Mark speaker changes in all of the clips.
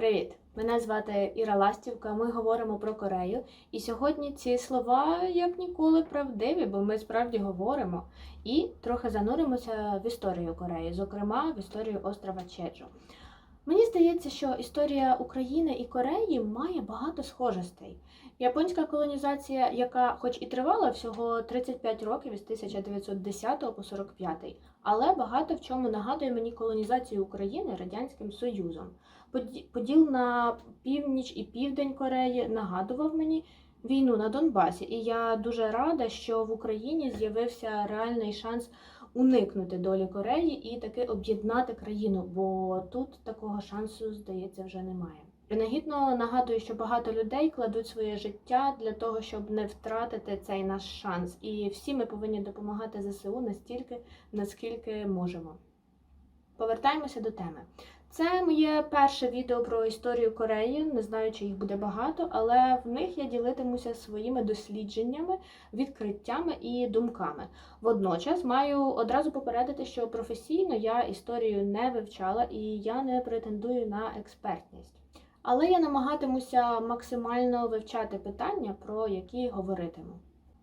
Speaker 1: Привіт! Мене звати Іра Ластівка. Ми говоримо про Корею. І сьогодні ці слова як ніколи правдиві, бо ми справді говоримо і трохи зануримося в історію Кореї, зокрема в історію острова Чеджу. Мені здається, що історія України і Кореї має багато схожостей. Японська колонізація, яка хоч і тривала всього 35 років із 1910 по 45, але багато в чому нагадує мені колонізацію України Радянським Союзом. Поді- Поділ на північ і південь Кореї нагадував мені війну на Донбасі, і я дуже рада, що в Україні з'явився реальний шанс уникнути долі Кореї і таки об'єднати країну, бо тут такого шансу, здається, вже немає. Принагідно нагадую, що багато людей кладуть своє життя для того, щоб не втратити цей наш шанс. І всі ми повинні допомагати ЗСУ настільки, наскільки можемо. Повертаємося до теми. Це моє перше відео про історію Кореї. Не знаю, чи їх буде багато, але в них я ділитимуся своїми дослідженнями, відкриттями і думками. Водночас маю одразу попередити, що професійно я історію не вивчала і я не претендую на експертність. Але я намагатимуся максимально вивчати питання, про які говоритиму.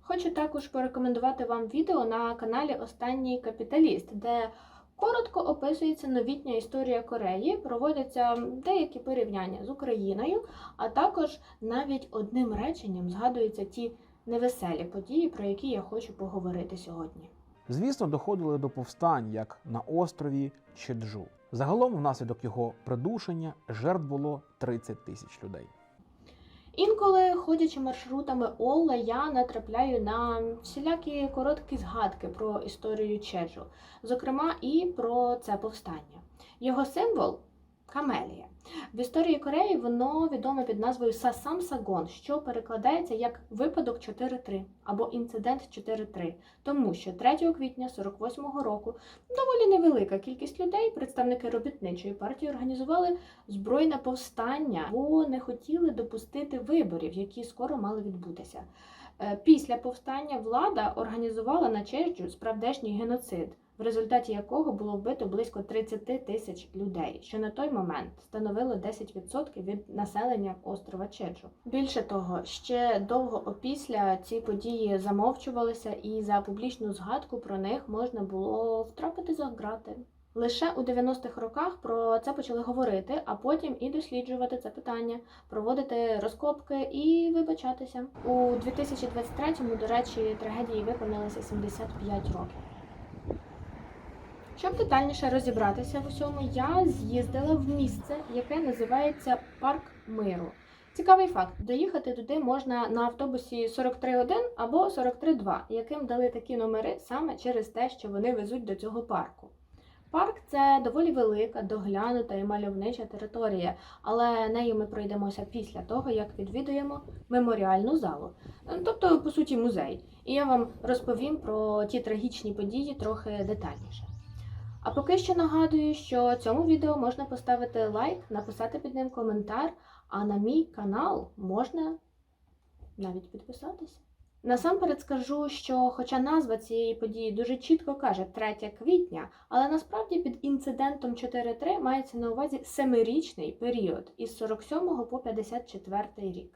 Speaker 1: Хочу також порекомендувати вам відео на каналі Останній капіталіст, де коротко описується новітня історія Кореї, проводяться деякі порівняння з Україною, а також навіть одним реченням згадуються ті невеселі події, про які я хочу поговорити сьогодні.
Speaker 2: Звісно, доходили до повстань як на острові Чеджу. Загалом, внаслідок його придушення, жертв було 30 тисяч людей.
Speaker 1: Інколи, ходячи маршрутами Олла, я натрапляю на всілякі короткі згадки про історію Чеджу, зокрема і про це повстання. Його символ камелія. В історії Кореї воно відоме під назвою Сасам Сагон, що перекладається як випадок 4.3 або інцидент 4.3, тому що 3 квітня 48-го року доволі невелика кількість людей, представники робітничої партії, організували збройне повстання, бо не хотіли допустити виборів, які скоро мали відбутися. Е, Після повстання влада організувала на Чеджу справдешній геноцид, в результаті якого було вбито близько 30 тисяч людей, що на той момент становило 10% від населення острова Чеджу. Більше того, ще довго опісля ці події замовчувалися, і за публічну згадку про них можна було втрапити за грати. Лише у 90-х роках про це почали говорити, а потім і досліджувати це питання, проводити розкопки і вибачатися. У 2023-му, до речі, трагедії виповнилося 75 років. Щоб детальніше розібратися в усьому, я з'їздила в місце, яке називається Парк Миру. Цікавий факт: доїхати туди можна на автобусі 43.1 або 43.2, яким дали такі номери саме через те, що вони везуть до цього парку. Парк це доволі велика, доглянута і мальовнича територія, але нею ми пройдемося після того, як відвідуємо меморіальну залу, тобто, по суті, музей. І я вам розповім про ті трагічні події трохи детальніше. А поки що нагадую, що цьому відео можна поставити лайк, написати під ним коментар, а на мій канал можна навіть підписатися. Насамперед скажу, що хоча назва цієї події дуже чітко каже 3 квітня, але насправді під інцидентом 4.3 мається на увазі семирічний період із 47 по 54 рік.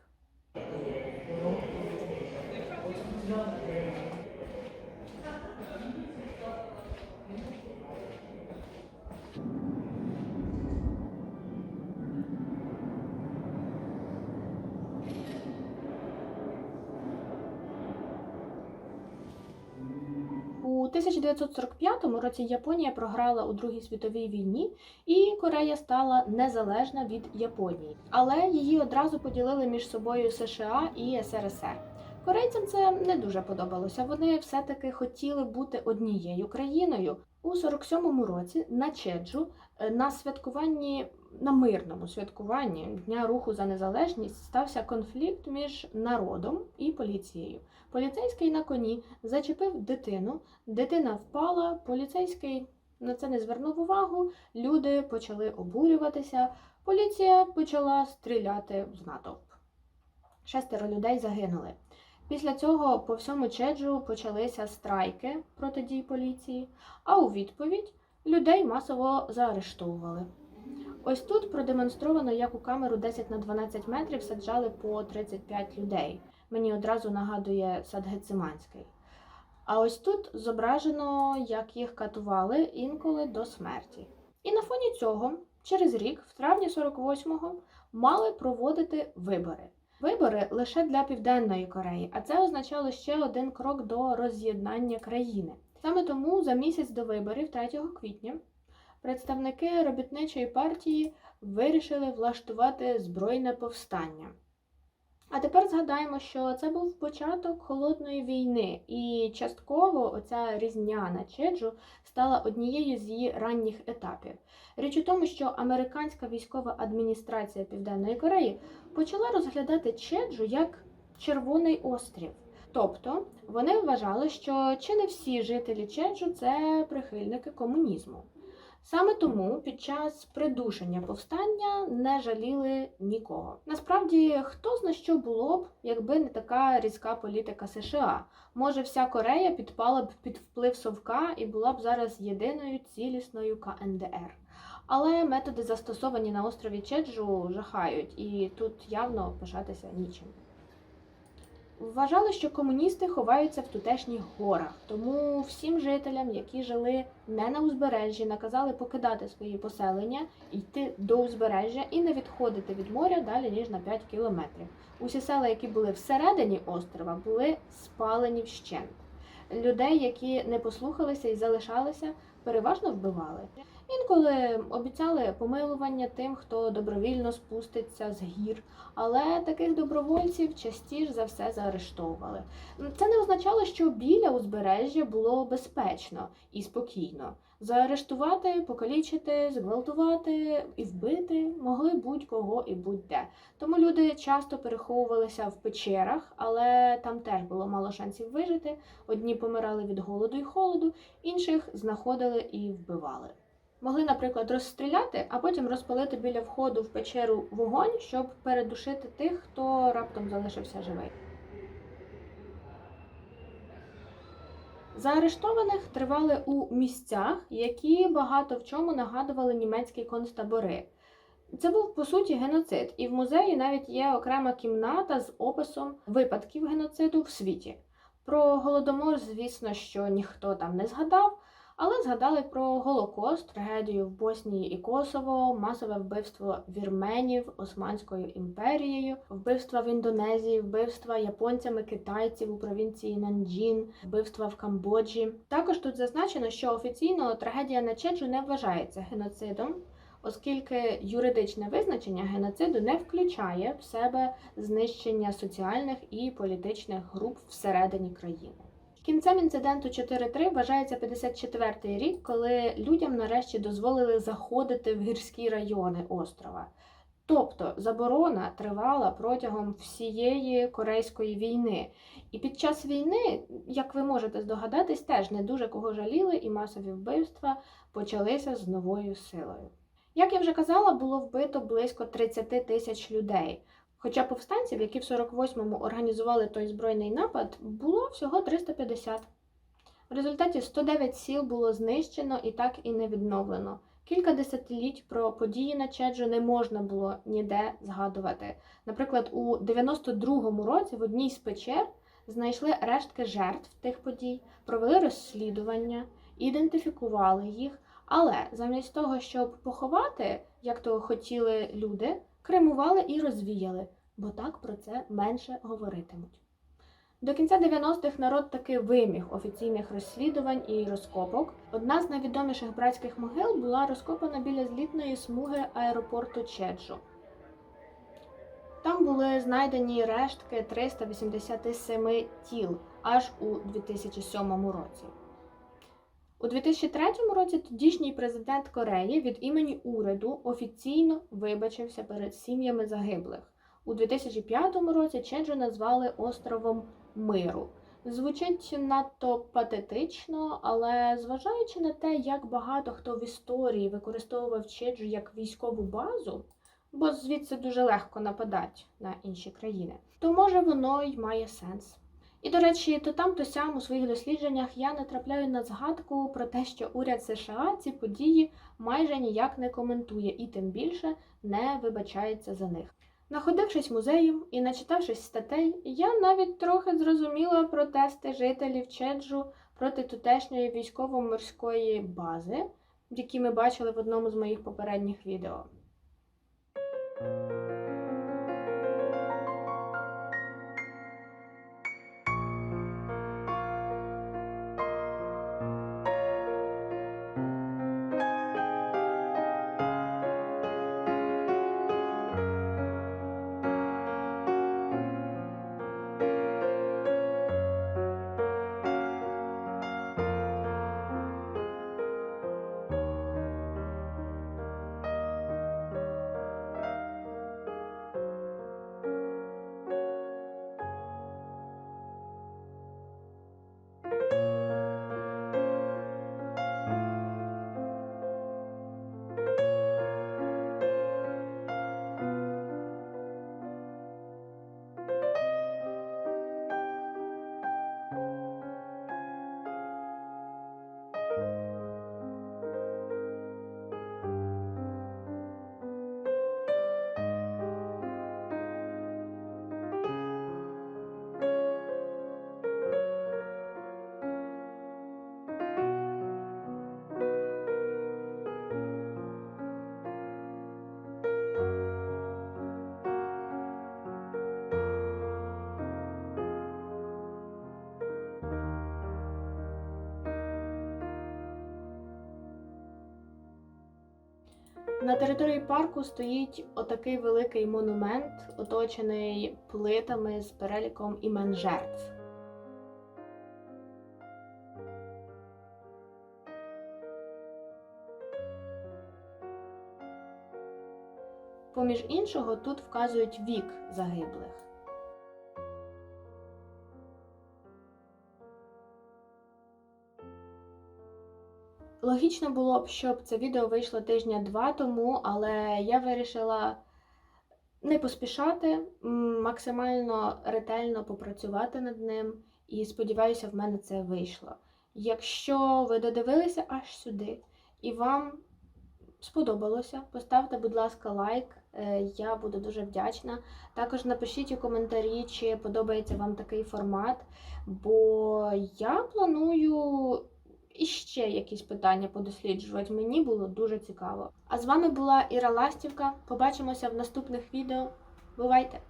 Speaker 1: У 1945 році Японія програла у Другій світовій війні, і Корея стала незалежна від Японії, але її одразу поділили між собою США і СРСР. Корейцям це не дуже подобалося. Вони все-таки хотіли бути однією країною. У 47-му році на Чеджу е, на святкуванні на мирному святкуванні Дня руху за незалежність стався конфлікт між народом і поліцією. Поліцейський на коні зачепив дитину, дитина впала, поліцейський на це не звернув увагу, люди почали обурюватися, поліція почала стріляти в натовп. Шестеро людей загинули. Після цього по всьому Чеджу почалися страйки проти дій поліції, а у відповідь людей масово заарештовували. Ось тут продемонстровано, як у камеру 10 на 12 метрів саджали по 35 людей. Мені одразу нагадує сад Гециманський. А ось тут зображено, як їх катували інколи до смерті. І на фоні цього, через рік, в травні 48-го, мали проводити вибори. Вибори лише для Південної Кореї, а це означало ще один крок до роз'єднання країни. Саме тому за місяць до виборів, 3 квітня, представники робітничої партії вирішили влаштувати збройне повстання. А тепер згадаємо, що це був початок холодної війни, і частково оця різня на Чеджу стала однією з її ранніх етапів. Річ у тому, що американська військова адміністрація Південної Кореї почала розглядати Чеджу як Червоний острів. Тобто вони вважали, що чи не всі жителі Чеджу це прихильники комунізму. Саме тому під час придушення повстання не жаліли нікого. Насправді, хто зна що було б, якби не така різка політика США. Може, вся Корея підпала б під вплив совка і була б зараз єдиною цілісною КНДР. Але методи, застосовані на острові Чеджу, жахають, і тут явно пишатися нічим. Вважали, що комуністи ховаються в тутешніх горах, тому всім жителям, які жили не на узбережжі, наказали покидати свої поселення, йти до узбережжя і не відходити від моря далі ніж на 5 кілометрів. Усі села, які були всередині острова, були спалені вщент. Людей, які не послухалися і залишалися, переважно вбивали. Інколи обіцяли помилування тим, хто добровільно спуститься з гір, але таких добровольців частіше за все заарештовували. Це не означало, що біля узбережжя було безпечно і спокійно. Заарештувати, покалічити, зґвалтувати і вбити могли будь-кого і будь-де. Тому люди часто переховувалися в печерах, але там теж було мало шансів вижити. Одні помирали від голоду і холоду, інших знаходили і вбивали. Могли, наприклад, розстріляти, а потім розпалити біля входу в печеру вогонь, щоб передушити тих, хто раптом залишився живий. Заарештованих тривали у місцях, які багато в чому нагадували німецькі концтабори. Це був по суті геноцид, і в музеї навіть є окрема кімната з описом випадків геноциду в світі. Про голодомор, звісно, що ніхто там не згадав, але згадали про Голокост, трагедію в Боснії і Косово, масове вбивство вірменів Османською імперією, вбивства в Індонезії, вбивства японцями китайців у провінції Нанджін, вбивства в Камбоджі. Також тут зазначено, що офіційно трагедія на Чеджу не вважається геноцидом. Оскільки юридичне визначення геноциду не включає в себе знищення соціальних і політичних груп всередині країни. Кінцем інциденту 4.3 вважається 54-й рік, коли людям нарешті дозволили заходити в гірські райони острова. Тобто заборона тривала протягом всієї Корейської війни. І під час війни, як ви можете здогадатись, теж не дуже кого жаліли, і масові вбивства почалися з новою силою. Як я вже казала, було вбито близько 30 тисяч людей. Хоча повстанців, які в 48-му організували той збройний напад, було всього 350. В результаті 109 сіл було знищено і так і не відновлено. Кілька десятиліть про події на Чеджу не можна було ніде згадувати. Наприклад, у 92-му році в одній з печер знайшли рештки жертв тих подій, провели розслідування, ідентифікували їх. Але замість того, щоб поховати, як то хотіли люди, кремували і розвіяли, бо так про це менше говоритимуть. До кінця 90-х народ таки виміг офіційних розслідувань і розкопок. Одна з найвідоміших братських могил була розкопана біля злітної смуги аеропорту Чеджу. Там були знайдені рештки 387 тіл аж у 2007 році. У 2003 році тодішній президент Кореї від імені уряду офіційно вибачився перед сім'ями загиблих. У 2005 році Чеджу назвали островом Миру. Звучить надто патетично, але зважаючи на те, як багато хто в історії використовував Чеджу як військову базу, бо звідси дуже легко нападати на інші країни, то може воно й має сенс. І, до речі, то там, то сям у своїх дослідженнях я натрапляю на згадку про те, що уряд США ці події майже ніяк не коментує і тим більше не вибачається за них. Находившись музеєм і начитавшись статей, я навіть трохи зрозуміла протести жителів Чеджу проти тутешньої військово-морської бази, які ми бачили в одному з моїх попередніх відео. На території парку стоїть отакий великий монумент, оточений плитами з переліком імен жертв. Поміж іншого, тут вказують вік загиблих. Логічно було б, щоб це відео вийшло тижня два тому, але я вирішила не поспішати, максимально ретельно попрацювати над ним, і сподіваюся, в мене це вийшло. Якщо ви додивилися аж сюди і вам сподобалося, поставте, будь ласка, лайк. е, Я буду дуже вдячна. Також напишіть у коментарі, чи подобається вам такий формат, бо я планую іще якісь питання подосліджувати. Мені було дуже цікаво. А з вами була Іра Ластівка. Побачимося в наступних відео. Бувайте!